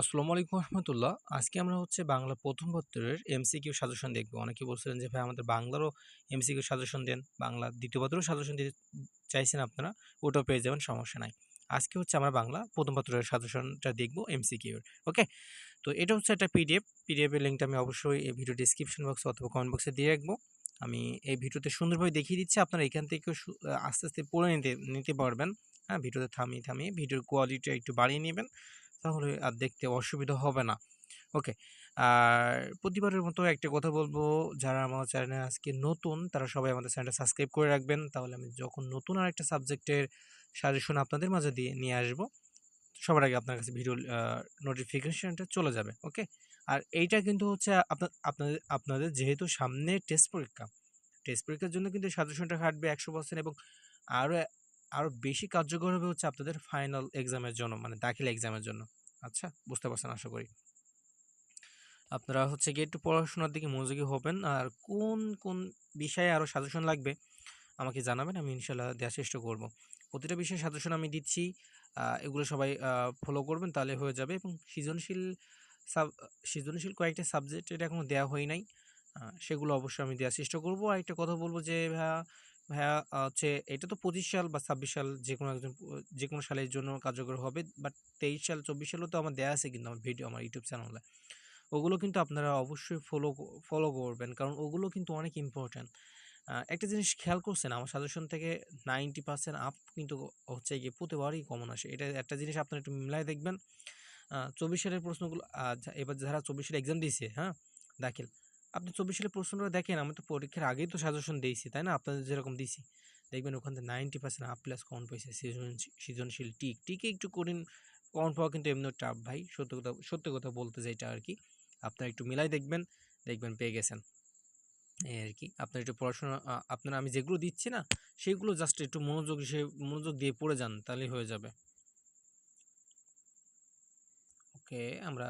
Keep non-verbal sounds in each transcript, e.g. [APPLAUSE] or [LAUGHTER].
আসসালামু আলাইকুম রহমতুল্লাহ। আজকে আমরা হচ্ছে বাংলা প্রথম পত্রের এমসিকিউ সাজেশন দেখব। অনেকে বলছিলেন যে, ভাই, আমাদের বাংলারও এমসিকিউ সাজেশন দেন, বাংলা দ্বিতীয় পত্রেও সাজেশন দিতে চাইছেন আপনারা, ওটাও পেয়ে যাবেন, সমস্যা নাই। আজকে হচ্ছে আমরা বাংলা প্রথম পত্রের সাজেশনটা দেখব এমসিকিউর ওকে? তো এটা হচ্ছে একটা পিডিএফ পিডিএফের লিঙ্কটা আমি অবশ্যই এই ভিডিও ডিসক্রিপশন বক্সে অথবা কমেন্ট বক্সে দিয়ে রাখব। আমি এই ভিডিওতে সুন্দরভাবে দেখিয়ে দিচ্ছি, আপনারা এখান থেকেও আস্তে আস্তে পড়ে নিতে নিতে পারবেন। হ্যাঁ ভিডিওতে থামিয়ে থামিয়ে, ভিডিওর কোয়ালিটি একটু বাড়িয়ে নেবেন। তাহলে আর দেখতে অসুবিধা হবে না। ওকে আর প্রতিবারের মতো একটা কথা বলব, যারা আমার চ্যানেলে আজকে নতুন, তারা সবাই আমাদের চ্যানেলটা সাবস্ক্রাইব করে রাখবেন। তাহলে আমি যখন নতুন আর একটা সাবজেক্টের সাজেশন আপনাদের মাঝে দিয়ে, নিয়ে আসব, সবার আগে আপনার কাছে ভিডিও নোটিফিকেশনটা চলে যাবে। ওকে আর এইটা কিন্তু হচ্ছে আপনার আপনাদের আপনাদের যেহেতু সামনে টেস্ট পরীক্ষা টেস্ট পরীক্ষার জন্য কিন্তু সাজেশনটা খাটবে একশো পার্সেন্ট এবং আরও আরও বেশি কার্যকর হবে হচ্ছে আপনাদের ফাইনাল এক্সামের জন্য মানে দাখিল এক্সামের জন্য। আচ্ছা বুঝতে পারছেন আশা করি। আপনারা হচ্ছে গিয়ে একটু পড়াশোনার দিকে মনোযোগী হবেন। আর কোন কোন বিষয়ে আরও সাজেশন লাগবে আমাকে জানাবেন, আমি ইনশাল্লাহ দেওয়ার চেষ্টা করব। প্রতিটা বিষয়ে সাজেশন আমি দিচ্ছি এগুলো সবাই ফলো করবেন তাহলে হয়ে যাবে। এবং সৃজনশীল সাব সৃজনশীল কয়েকটা সাবজেক্ট এটা এখনও দেওয়া হয় নাই সেগুলো অবশ্যই আমি দেওয়ার চেষ্টা করব। আর একটা কথা বলব যে ভাইয়া ভাইয়া হচ্ছে এটা তো পঁচিশ সাল বা ছাব্বিশ সাল যে কোনো একজন যে কোনো সালের জন্য কার্যকর হবে। বাট তেইশ সাল, চব্বিশ সালও তো আমার দেওয়া আছে কিন্তু আমার ভিডিও, আমার ইউটিউব চ্যানেলে। ওগুলো কিন্তু আপনারা অবশ্যই ফলো ফলো করবেন। কারণ ওগুলো কিন্তু অনেক ইম্পর্ট্যান্ট একটা জিনিস খেয়াল করছেন, আমার সাজেশন থেকে নাইনটি পার্সেন্ট আপ কিন্তু হচ্ছে গিয়ে প্রতিবারই কমন আসে। এটা একটা জিনিস আপনারা একটু মিলাই দেখবেন। চব্বিশ সালের প্রশ্নগুলো এবার যারা চব্বিশ সালে এক্সাম দিয়েছে হ্যাঁ দাখিল আপনি চব্বিশ সালের প্রশ্নটা দেখেন, আমি তো পরীক্ষার আগেই তো সাজেশন দিয়েছি, তাই না? আপনাদের যেরকম দিয়েছি দেখবেন ওখান থেকে ninety percent up plus common পেয়েছে সৃজনশীল টিক। টিকে একটু কঠিন, কমন পাওয়া কিন্তু এমনি টাফ ভাই। সত্য কথা সত্য কথা বলতে চাইটা আর কি আপনারা একটু মিলাই দেখবেন দেখবেন পেয়ে গেছেন। আর কি আপনার একটু পড়াশোনা আপনারা আমি যেগুলো দিচ্ছি না, সেগুলো জাস্ট একটু মনোযোগ সে, মনোযোগ দিয়ে পড়ে যান, তাহলেই হয়ে যাবে। ওকে, আমরা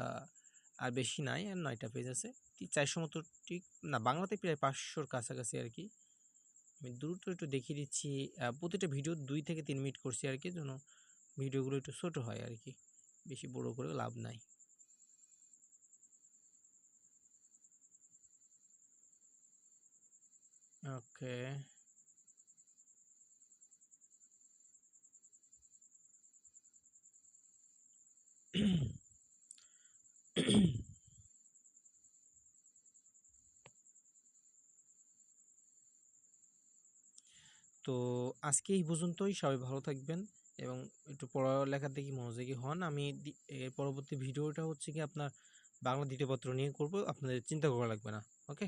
আর বেশি নাই, আর নয়টা পেজ আছে। চারশো মতো ঠিক, না, বাংলাতে প্রায় পাঁচশোর কাছাকাছি আর কি। আমি দ্রুত একটু দেখিয়ে দিচ্ছি প্রতিটা ভিডিও দুই থেকে তিন মিনিট করছি আর কি, যেন ভিডিওগুলো একটু ছোট হয় আর কি। বেশি বড় করে লাভ নাই। ওকে। [CLEARS THROAT] তো আজকে এই পর্যন্তই। সবাই ভালো থাকবেন এবং একটু পড়ালেখার দিকে মনোযোগী হন। আমি এর পরবর্তী ভিডিওটা হচ্ছে কি আপনার বাংলা দ্বিতীয় পত্র নিয়ে করব। আপনাদের চিন্তা করা লাগবে না, ওকে?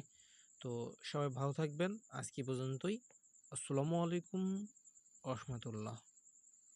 তো সবাই ভালো থাকবেন। আজকে পর্যন্তই। আসসালামু আলাইকুম রহমতুল্লাহ।